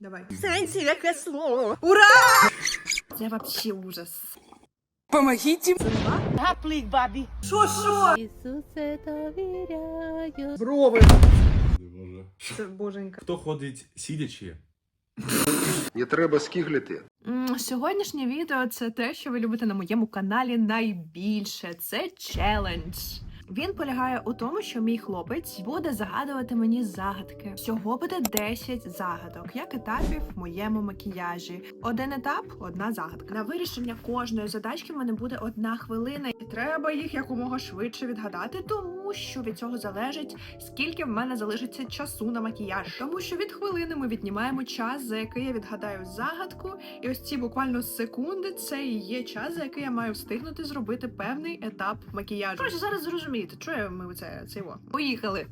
Давай. Сенсі, яке слово. Ура! Це вообще ужас. Помогите. Гаплик, бабі. Що, що? Ісусе, довіряю. Брови. Боже. Це боженька. Хто ходить сидячи? Не треба скиглити. Сьогоднішнє відео це те, що ви любите на моєму каналі найбільше. Це челендж. Він полягає у тому, що мій хлопець буде загадувати мені загадки. Всього буде 10 загадок, як етапів в моєму макіяжі. Один етап одна загадка. На вирішення кожної задачки в мене буде одна хвилина, і треба їх якомога швидше відгадати, тому що від цього залежить скільки в мене залишиться часу на макіяж. Тому що від хвилини ми віднімаємо час, за який я відгадаю загадку, і ось ці буквально секунди це і є час, за який я маю встигнути зробити певний етап макіяжу. Коротше, зараз зрозумієте, чого ми це цього. Поїхали.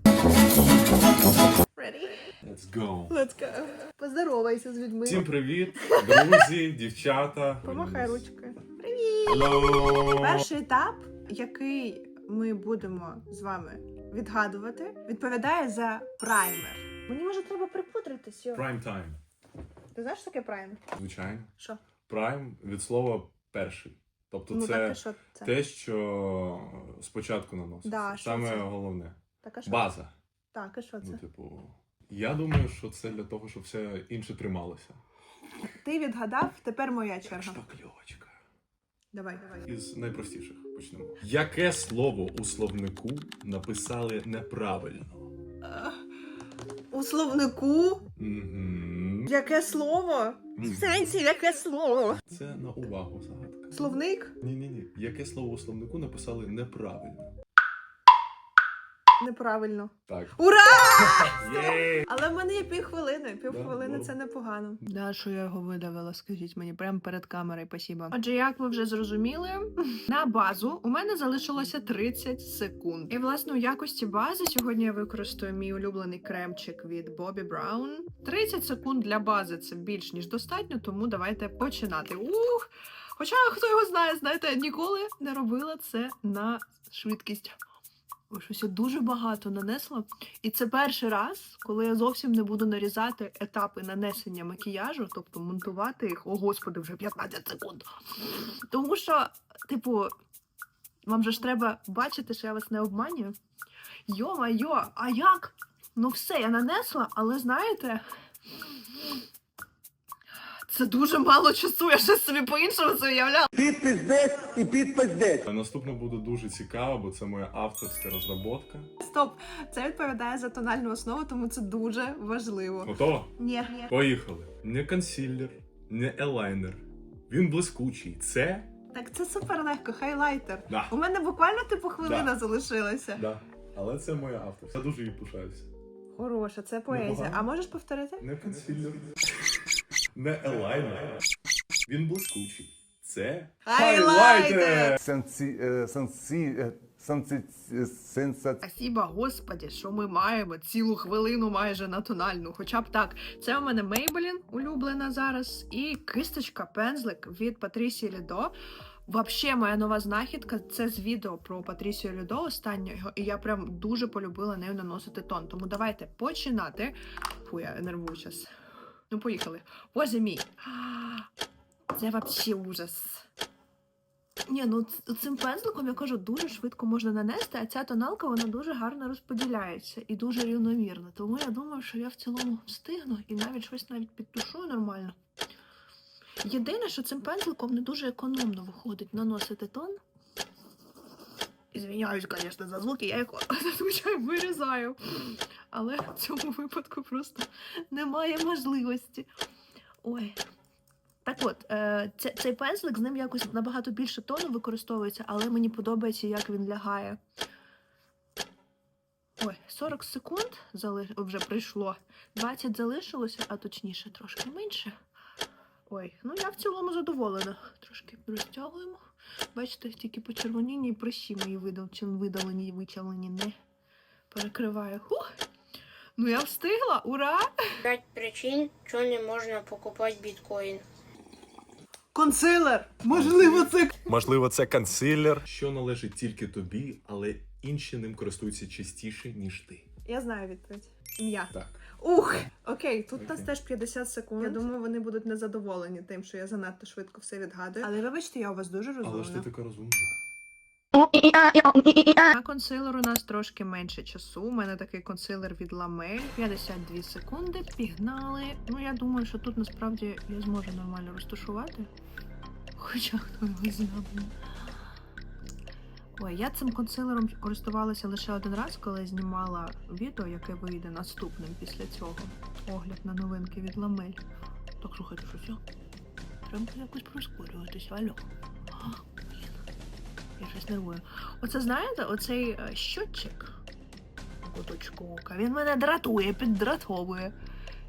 Ready? Let's go. Let's go. Поздоровайся з людьми. Всім привіт, друзі, дівчата. Помахай ручкою. Hello. Перший етап, який ми будемо з вами відгадувати, відповідає за праймер. Мені може треба припудритись. йо. Prime time. Ти знаєш, що таке праймер? Звичайно. Що? Prime від слова перший. Тобто ну це так, а що це? те, що спочатку наноситься. Да, що Саме це? головне. Так, а що? База. Так, а що це? Ну, типу. Я думаю, що це для того, щоб все інше трималося. Ти відгадав, тепер моя черга. Шпакльовочка. Давай, давай. Із найпростіших почнемо. Яке слово у словнику написали неправильно? Е, У словнику Угу. яке слово? Сенсі, яке слово. Це на увагу загадка. Словник? Ні, ні, ні. Яке слово у словнику написали неправильно? Неправильно. Так. Ура! Є! Але в мене є півхвилини. Півхвилини Да, це ну. непогано. Да, що я його видавила, скажіть мені, прямо перед камерою, спасибо. Отже, як ви вже зрозуміли, на базу у мене залишилося 30 секунд. І власне у якості бази сьогодні я використаю мій улюблений кремчик від Bobbi Brown. 30 секунд для бази це більш ніж достатньо, тому давайте починати. Ух! Хоча хто його знає, знаєте, ніколи не робила це на швидкість. Ой, щось я дуже багато нанесла. І це перший раз, коли я зовсім не буду нарізати етапи нанесення макіяжу, тобто монтувати їх. О, господи, вже 15 секунд. Тому що, типу, вам же ж треба бачити, що я вас не обманюю. Йо-майо, а як? Ну все, я нанесла, але знаєте. Це дуже мало часу, я щось собі по-іншому це уявляла. Підпис десь і підпис десь. Наступне буде дуже цікаво, бо це моя авторська розробка. Стоп, це відповідає за тональну основу, тому це дуже важливо. Готово? Ні. Поїхали. Не консилер, не елайнер. Він блискучий. Це. Так це супер легко, хайлайтер. Да. У мене буквально типу хвилина Да. залишилася. Да. Але це моя авторська. Я дуже її пишаюся. Хороша, це поезія. Непогано. А можеш повторити? Не консилер. Не елайнер. Він блискучий. Це. Хайлайтер! Сенсі, е, сенсі, е, сенсі, е, Спасіба, господі, що ми маємо цілу хвилину майже на тональну. Хоча б так. Це у мене Maybelline улюблена зараз, і кисточка пензлик від Патрісії Лідо. Вообще, моя нова знахідка це з відео про Патрісію Лідо останнього, і я прям дуже полюбила нею наносити тон. Тому давайте починати. Фу, я нервую час. Ну, поїхали. Боже мій. Це вообще ужас. Ні, ну цим пензликом я кажу, дуже швидко можна нанести, а ця тоналка вона дуже гарно розподіляється і дуже рівномірно. Тому я думаю, що я в цілому встигну і навіть щось навіть підтушую нормально. Єдине, що цим пензликом не дуже економно виходить наносити тон. Звіняюсь, звісно, за звуки, я його зазвичай вирізаю. Але в цьому випадку просто немає можливості. Ой. Так от, е, цей пензлик з ним якось набагато більше тону використовується, але мені подобається, як він лягає. Ой, 40 секунд зали... вже прийшло. 20 залишилося, а точніше, трошки менше. Ой, ну я в цілому задоволена. Трошки розтягуємо. Бачите, тільки почервоніння і прищі мої видал... видалені і вичавлені не перекриває. Хух! Ну я встигла! Ура! Пять причин, чого не можна покупати біткоін. Консилер! Можливо, це Можливо, це консилер. Що належить тільки тобі, але інші ним користуються частіше, ніж ти. Я знаю відповідь. Ім'я. Так. Ух! Окей, тут у нас теж 50 секунд. Я думаю, вони будуть незадоволені тим, що я занадто швидко все відгадую. Але вибачте, я у вас дуже Але ж ти така розумна. На консилер у нас трошки менше часу. У мене такий консилер від Ламель. 52 секунди. Пігнали. Ну, я думаю, що тут насправді я зможу нормально розташувати. Хоча хто його знає. Ой, я цим консилером користувалася лише один раз, коли знімала відео, яке вийде наступним після цього. Огляд на новинки від Ламель. Так, слухайте, що це? Треба якось прискорюватися, алло. Я щось нервую. Оце знаєте, оцей е, щотчик куточку ока, він мене дратує, піддратовує.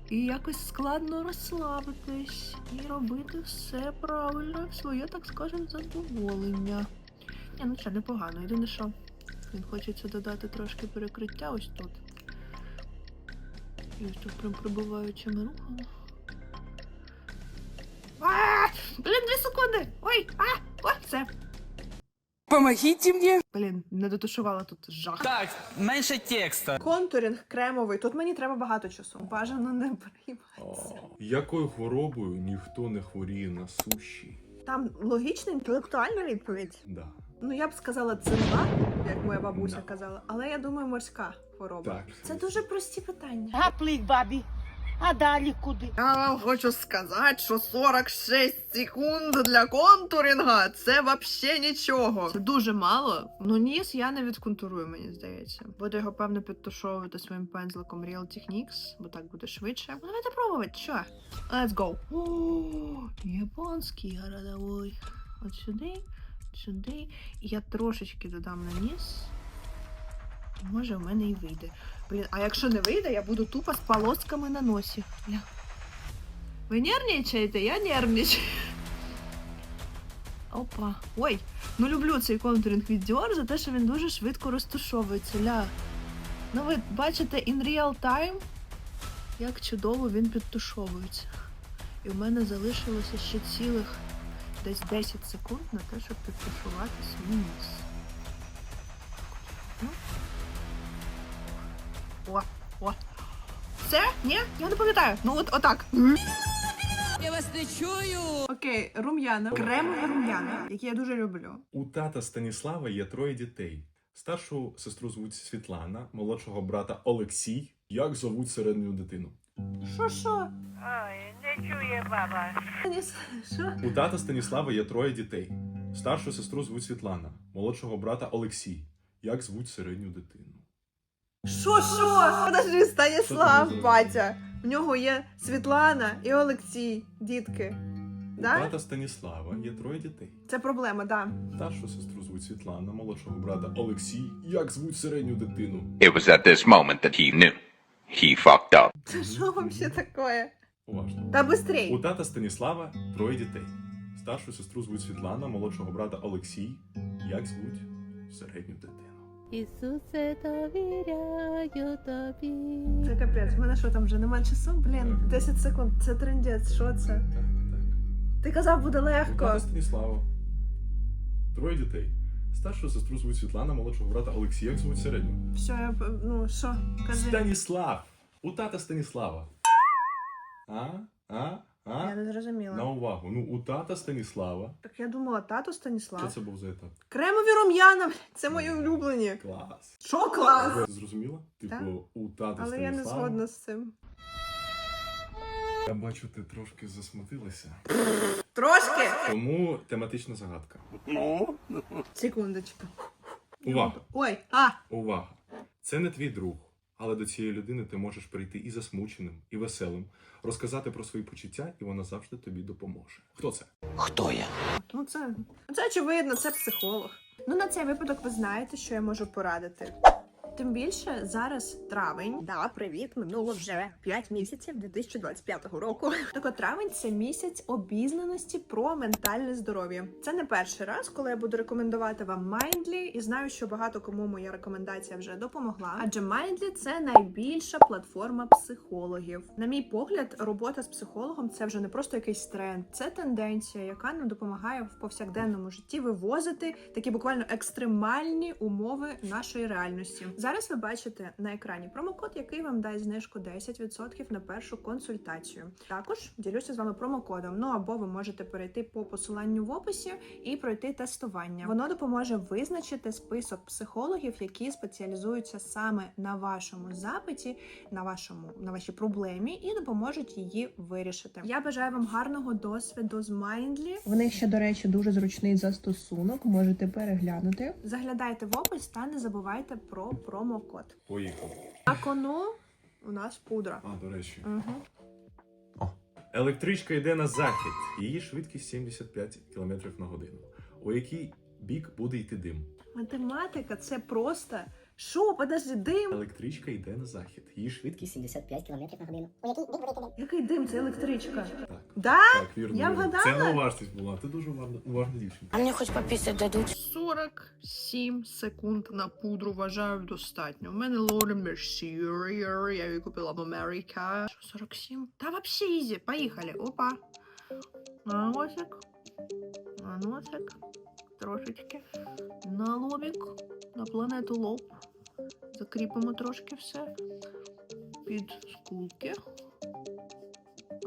І якось складно розслабитись і робити все правильно, своє, так скажемо, задоволення. Ні, ну що, непогано. Єдине, що він хочеться додати трошки перекриття ось тут. І ось тут прям прибуваючими рухами. Блін, дві секунди! Ой! А! Ой, все! Помогите мне. Блін, не дотушувала тут жах. Так, менше текста. Контурінг кремовий. Тут мені треба багато часу. Бажано не прийматися. Якою хворобою ніхто не хворіє на суші? Там логічна інтелектуальна відповідь. Да. Ну я б сказала цинга, як моя бабуся казала, але я думаю, морська хвороба. Так. Це дуже прості питання. Гаплик, бабі. А далі куди? Я вам хочу сказати, що 46 секунд для контурінга це взагалі нічого. Це дуже мало. Ну ніс я не відконтурую, мені здається. Буду його певно підтушовувати своїм пензликом Real Techniques, бо так буде швидше. Ну, давайте пробувати, що? Let's go. О, японський городовой. От сюди, сюди. І я трошечки додам на ніс. Може, в мене і вийде. Блін, а якщо не вийде, я буду тупо з полосками на носі. Ля. Ви нервничаєте? Я нервничаю. Опа. Ой, ну люблю цей контуринг від Dior за те, що він дуже швидко розташовується. Ля. Ну ви бачите in real time, як чудово він підтушовується. І в мене залишилося ще цілих десь 10 секунд на те, щоб підтушувати свій ніс. Ну. О, о. Це? Ні? Я не пам'ятаю. Ну от отак. Я вас не чую. Окей, рум'яна. Кремові рум'яна, які я дуже люблю. У тата Станіслава є троє дітей. Старшу сестру звуть Світлана, молодшого брата Олексій. Як зовуть середню дитину? Що що? Ой, не чує баба. Що? У тата Станіслава є троє дітей. Старшу сестру звуть Світлана, молодшого брата Олексій. Як звуть середню дитину? Що що? Подожди, Станіслав, батя. В нього є Світлана і Олексій, дітки. У Да? тата Станіслава є троє дітей. Це проблема, да. Старшу сестру звуть Світлана, молодшого брата Олексій. Як звуть середню дитину? It was at this moment that he knew. He fucked up. Це що взагалі таке? Уважно. Та У тата Станіслава троє дітей. Старшу сестру звуть Світлана, молодшого брата Олексій. Як звуть середню дитину? Ісусе, довіряю тобі. Це капець, в мене що там вже немає часу? Блін, 10 секунд. Це трендець, що це? Так, так. Ти казав, буде У тата легко. Станіслава. Троє дітей. Старшу сестру звуть Світлана, молодшого брата Олексій. Як звуть середню? Все, я ну що, кажи. Станіслав! У тата Станіслава. А? А? Я не зрозуміла. На увагу. Ну, у тата Станіслава. Так я думала, тато Що це був за етап? Кремові рум'яна, це мої улюблені. Клас. Що клас? Ти зрозуміла? Типу, у тата Але Станіслава. я не згодна з цим. Я бачу, ти трошки засмутилася. Трошки! Тому тематична загадка. Секундочку. Увага! Ой, а! Увага! Це не твій друг, але до цієї людини ти можеш прийти і засмученим, і веселим, розказати про свої почуття, і вона завжди тобі допоможе. Хто це? Хто я? Ну це, це очевидно, це психолог. Ну на цей випадок ви знаєте, що я можу порадити. Тим більше зараз травень. Да, привіт, минуло вже 5 місяців 2025 року. Так от травень це місяць обізнаності про ментальне здоров'я. Це не перший раз, коли я буду рекомендувати вам Mindly, і знаю, що багато кому моя рекомендація вже допомогла. Адже Mindly – це найбільша платформа психологів. На мій погляд, робота з психологом це вже не просто якийсь тренд, це тенденція, яка нам допомагає в повсякденному житті вивозити такі буквально екстремальні умови нашої реальності. Зараз ви бачите на екрані промокод, який вам дасть знижку 10% на першу консультацію. Також ділюся з вами промокодом. Ну або ви можете перейти по посиланню в описі і пройти тестування. Воно допоможе визначити список психологів, які спеціалізуються саме на вашому запиті, на вашому на вашій проблемі, і допоможуть її вирішити. Я бажаю вам гарного досвіду з Mindly. В них ще, до речі, дуже зручний застосунок. Можете переглянути. Заглядайте в опис та не забувайте про промокод. Поїхав. На кону у нас пудра. А, до речі. Угу. Електричка йде на захід. Її швидкість 75 км на годину. У який бік буде йти дим? Математика це просто. Що, подожди, дим? Електричка йде на захід. Її швидкість. 75 км на годину. У який бік буде? Який дим? Це електричка. Так. Да? Так, вірно. Я вірно. вгадала? Це неуважність була. Ти дуже уважна, уважна дівчинка. А мне хоть пописать дадут? 47 секунд на пудру вважаю достатньо. У мене Лора Mercier, я її купила в Америка. Що, 47? Та вообще ізі, поїхали. Опа. На носик. На носик. Трошечки. На лобик. На планету лоб. Закріпимо трошки все. Під скулки.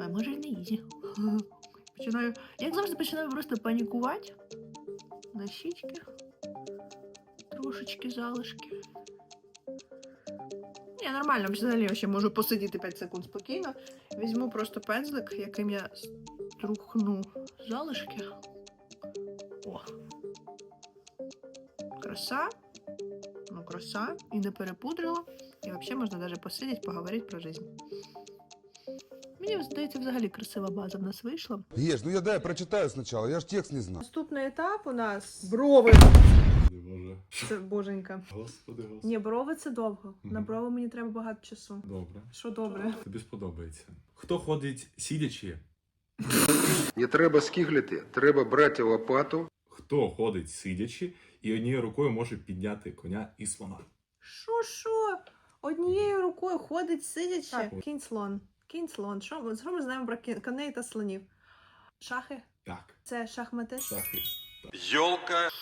А може й не ізі. Починаю. Як завжди починаю просто панікувати. На щічки. Трошечки залишки. Ні, нормально, взагалі я ще можу посидіти 5 секунд спокійно. Візьму просто пензлик, яким я струхну залишки. О. Краса. Краса. І не перепудрила. І взагалі можна навіть посидіти, поговорити про життя. Мені здається, взагалі красива база в нас вийшла. Ешь, ну я дай прочитаю сначала, я ж текст не знаю. Наступний етап у нас брови. Боже. Це боженька. Господи, господи. Ні, брови це довго. На брови мені треба багато часу. Добре. Що добре? Тобі сподобається. Хто ходить сидячи? Не треба скиглити, треба брати лопату. Хто ходить сидячи і однією рукою може підняти коня і слона? Що, що? Однією рукою ходить сидячи. Так. Кінь слон. Кінь слон. Що ми, що ми знаємо про кін- коней та слонів? Шахи? Так. Це шахмати? Шахи. Так.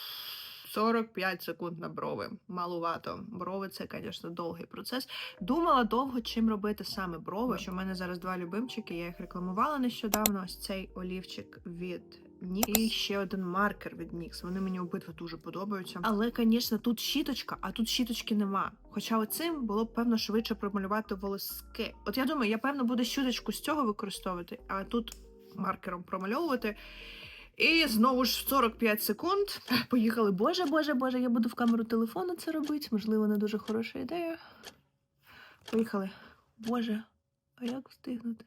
45 секунд на брови. Малувато. Брови це, звісно, довгий процес. Думала довго, чим робити саме брови. Що в мене зараз два любимчики, я їх рекламувала нещодавно. Ось цей олівчик від NYX і ще один маркер від NYX. Вони мені обидва дуже подобаються. Але, звісно, тут щіточка, а тут щіточки нема. Хоча оцим було б певно швидше промалювати волоски. От я думаю, я певно буду щіточку з цього використовувати, а тут маркером промальовувати. І знову ж 45 секунд. Поїхали. Боже, боже, боже, я буду в камеру телефону це робити. Можливо, не дуже хороша ідея. Поїхали. Боже, а як встигнути?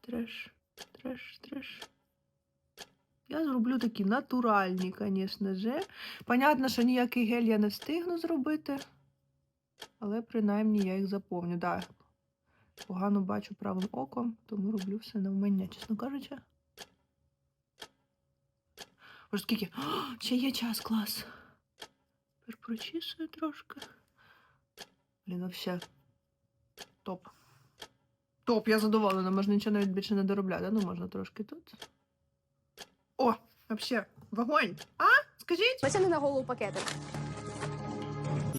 Треш, треш, треш. Я зроблю такі натуральні, звісно же. Понятно, що ніякий гель я не встигну зробити. Але принаймні я їх заповню. Да. Погано бачу правим оком, тому роблю все навмання, чесно кажучи. Боже, скільки? О, ще є час, клас. Тепер прочісую трошки. Блін, вообще. Топ. Топ, я задоволена, можна нічого навіть більше не доробляти. Ну, можна трошки тут. О, вообще, вогонь. А? Скажіть? Потягни на голову пакетик.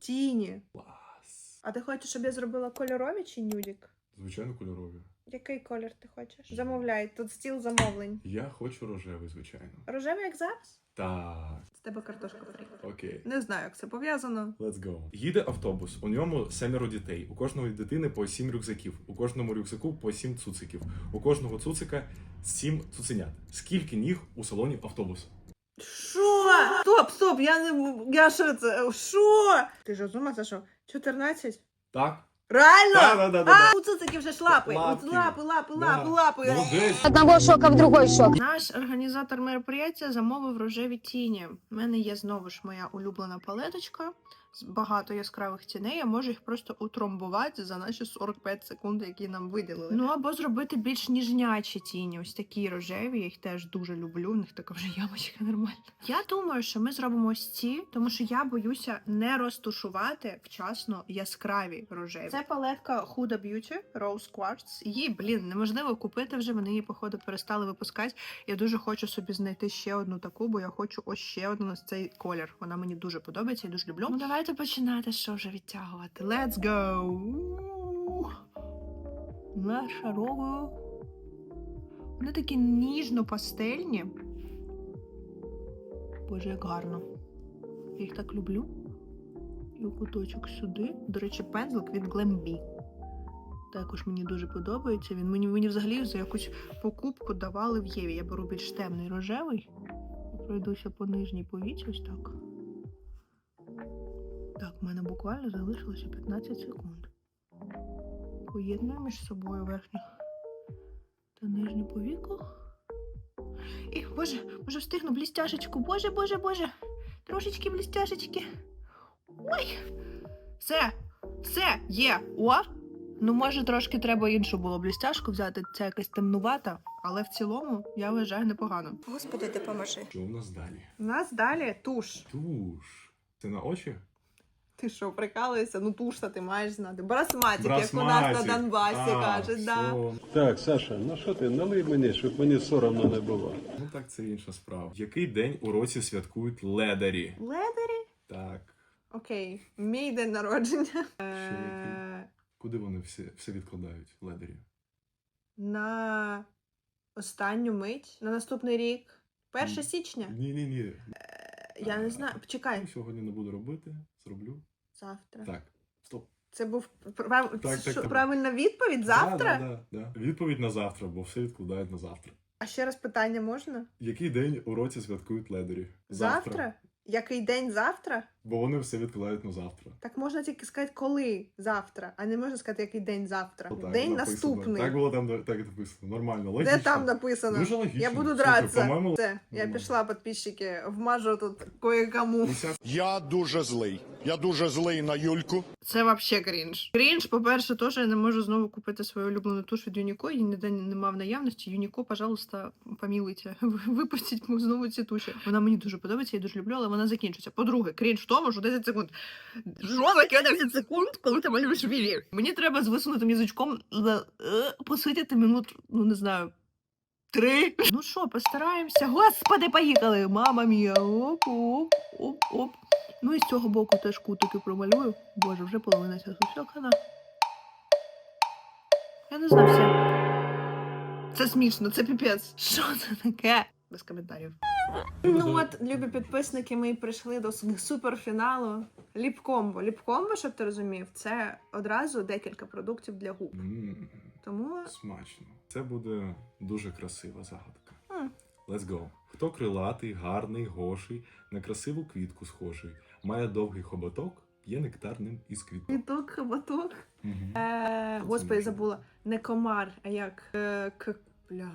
Тіні. Клас. А ти хочеш, щоб я зробила кольорові чи нюдік? Звичайно, кольорові. Який колір ти хочеш? Замовляй, тут стіл замовлень. Я хочу рожевий, звичайно. Рожевий, як зараз? Так, тебе картошка фрі. окей. Не знаю, як це пов'язано. Let's go. Їде автобус. У ньому семеро дітей. У кожної дитини по сім рюкзаків. У кожному рюкзаку по сім цуциків. У кожного цуцика сім цуценят. Скільки ніг у салоні автобуса? Що? Стоп, стоп, я не. Я що це? Що? Ти ж розумна, це що? 14? Так? Реально? Да-да-да-да-да. А, у цуцики вже ж лапи. Лапки. Лапи, Лапи, лапи, Да. лапи, лапи. Молодець. Одного шока в другой шок. Наш організатор мероприятия замовив рожеві тіні. У мене є знову ж моя улюблена палеточка багато яскравих тіней. Я можу їх просто утромбувати за наші 45 секунд, які нам виділили. Ну або зробити більш ніжнячі тіні. Ось такі рожеві. Я їх теж дуже люблю. У них така вже ямочка нормальна. Я думаю, що ми зробимо ось ці, тому що я боюся не розтушувати вчасно яскраві рожеві. Це палетка Huda Beauty Rose Quartz. Її, блін, неможливо купити вже. Вони її, походу, перестали випускати. Я дуже хочу собі знайти ще одну таку, бо я хочу ось ще одну на цей колір. Вона мені дуже подобається, я дуже люблю. Ну давай давайте починати, що вже відтягувати. Let's go! Нашаровую. Вони такі ніжно-пастельні. Боже, як гарно. Я їх так люблю. І куточок сюди. До речі, пензлик від Glambi. Також мені дуже подобається. Він мені, мені взагалі за якусь покупку давали в Єві. Я беру більш темний рожевий. Пройдуся по нижній повіці ось так. Так, в мене буквально залишилося 15 секунд. Поєдную між собою верхню та нижню повіку. І, боже, може встигну блістяшечку. Боже, боже, боже. Трошечки блістяшечки. Ой! Все, все, є. О! Ну, може, трошки треба іншу було блістяшку взяти. Це якась темнувата, але в цілому я вважаю непогано. Господи, допоможи. Що в нас далі? У нас далі туш. Туш. Це на очі? Ти що, прикалуєшся? Ну туш ти маєш знати. Брасматик, Брасматик. як у нас на Донбасі А, кажуть, да. Так, Саша, ну що ти, налий мені, щоб мені соромно не було. Ну так, це інша справа. Який день у році святкують ледарі? Ледері? Так. Окей, мій день народження. Що Е, який? Куди вони все, все відкладають? Ледарі? На останню мить, на наступний рік. 1 січня. Ні, ні, ні. Е, Я не знаю. Чекай. Сьогодні не буду робити. Зроблю. Завтра. Так. Стоп. Це був прав... Так, так, що, так. правильна відповідь? Завтра? Да, да, да, да. Відповідь на завтра, бо все відкладають на завтра. А ще раз питання можна? Який день у році святкують ледарі? Завтра? Який день завтра? Бо вони все відкладають на завтра. Так можна тільки сказати, коли завтра, а не можна сказати, який день завтра. Отак день написано. наступний. Так було там так і написано. Нормально, Де там написано? Дуже логічно. Я буду по-моєму, Все, я пішла, підписчики, вмажу тут кое-кому. Я дуже злий. Я дуже злий на Юльку. Це вообще крінж. Крінж, по-перше, теж я не можу знову купити свою улюблену туш від Юніко, її ніде нема в наявності. Юніко, пожалуйста, помілуйте. Випустіть знову ці туші. Вона мені дуже подобається, я дуже люблю, але вона закінчиться. По-друге, крінж в тому, що 10 секунд. Що таке 10 секунд, коли ти малюєш вілі? Мені треба з висунутим язичком е, посидіти минут, ну не знаю. Три. Ну що, постараємося. Господи, поїхали! Мама мія. Оп, оп, оп, оп. Ну і з цього боку теж кутики промалюю. Боже, вже половина ця сусьокана. Я не знаю все. Це смішно, це піпець. Що це таке? Без коментарів. Ну от, любі підписники, ми прийшли до суперфіналу. Ліпкомбо. Ліпкомбо, щоб ти розумів, це одразу декілька продуктів для губ. М, Тому Смачно. Це буде дуже красива загадка. М. Let's go. Хто крилатий, гарний, гоший, на красиву квітку схожий, має довгий хоботок, п'є нектарним із квіток. квіток, хоботок. Мгм. Е, господи, забула. Не комар, а як? Е, к... Бля.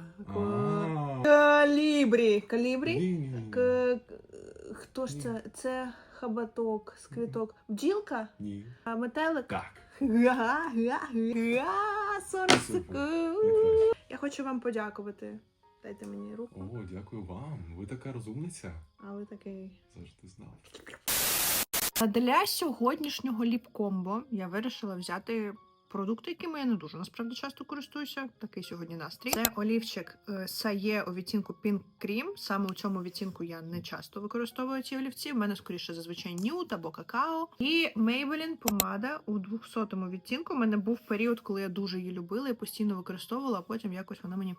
Калібрі. Калібрі? Ні-ні-ні. К... Хто ж це? Це хоботок з квіток. Бджілка? Ні. А метелик? Так. Га, га, га, 40 секунд. Найкраще. Я хочу вам подякувати. Дайте мені руку. О, дякую вам. Ви така розумниця. А ви такий. Завжди знав. Для сьогоднішнього ліпкомбо я вирішила взяти продукти, якими я не дуже насправді часто користуюся. Такий сьогодні настрій. Це олівчик е, Сає у відтінку Pink Cream. Саме у цьому відтінку я не часто використовую ці олівці. В мене скоріше зазвичай нюд або какао. І Maybelline помада у 200-му відтінку. У мене був період, коли я дуже її любила і постійно використовувала, а потім якось вона мені.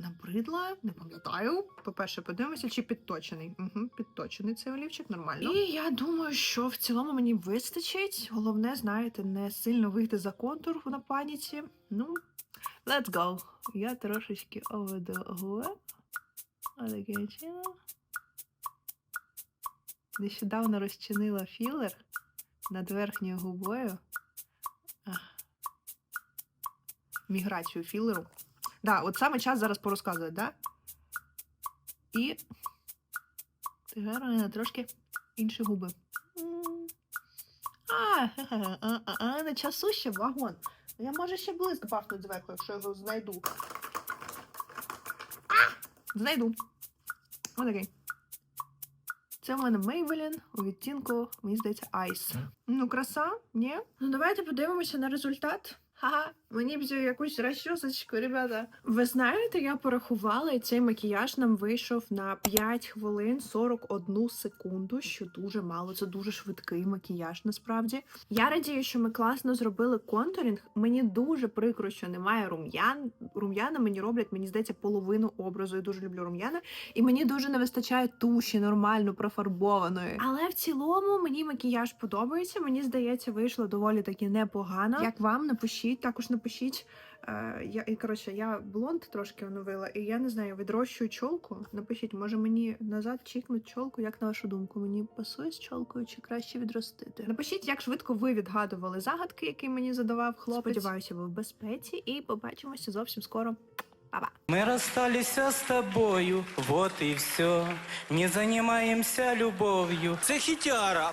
Набридла, не пам'ятаю. По-перше, подивимося, чи підточений. Угу, підточений цей олівчик, нормально. І я думаю, що в цілому мені вистачить. Головне, знаєте, не сильно вийти за контур на паніці. Ну, let's go. Я трошечки оведу. Отаким чином. Нещодавно розчинила філер над верхньою губою. Міграцію філеру. Да, от саме час зараз порозказувати, да? І тепер трошки інші губи. А, а, а, а, на часу ще вагон. Я може ще близько пахнуть зверху, якщо його знайду. А! Знайду. Отакий. Це в мене Maybelline у відтінку, мені здається, Ice. Ну, краса, ні? Ну, давайте подивимося на результат. Ха-ха. Мені б якусь розчосочку, ребята. Ви знаєте, я порахувала, і цей макіяж нам вийшов на 5 хвилин 41 секунду, що дуже мало. Це дуже швидкий макіяж, насправді. Я радію, що ми класно зробили контурінг. Мені дуже прикро, що немає рум'ян. Рум'яна мені роблять, мені здається, половину образу. Я дуже люблю рум'яна. І мені дуже не вистачає туші нормально профарбованої. Але в цілому мені макіяж подобається. Мені здається, вийшло доволі таки непогано. Як вам напишіть, також напишіть. Е, я і коротше, я блонд трошки оновила, і я не знаю, відрощую чолку. Напишіть, може мені назад чікнуть чолку, як на вашу думку, мені пасує з чолкою чи краще відростити? Напишіть, як швидко ви відгадували загадки, які мені задавав хлопець. Сподіваюся, ви в безпеці, і побачимося зовсім скоро. Па-па! Мы расстались с тобою, вот и все. Не занимаемся любовью. Це хітяра.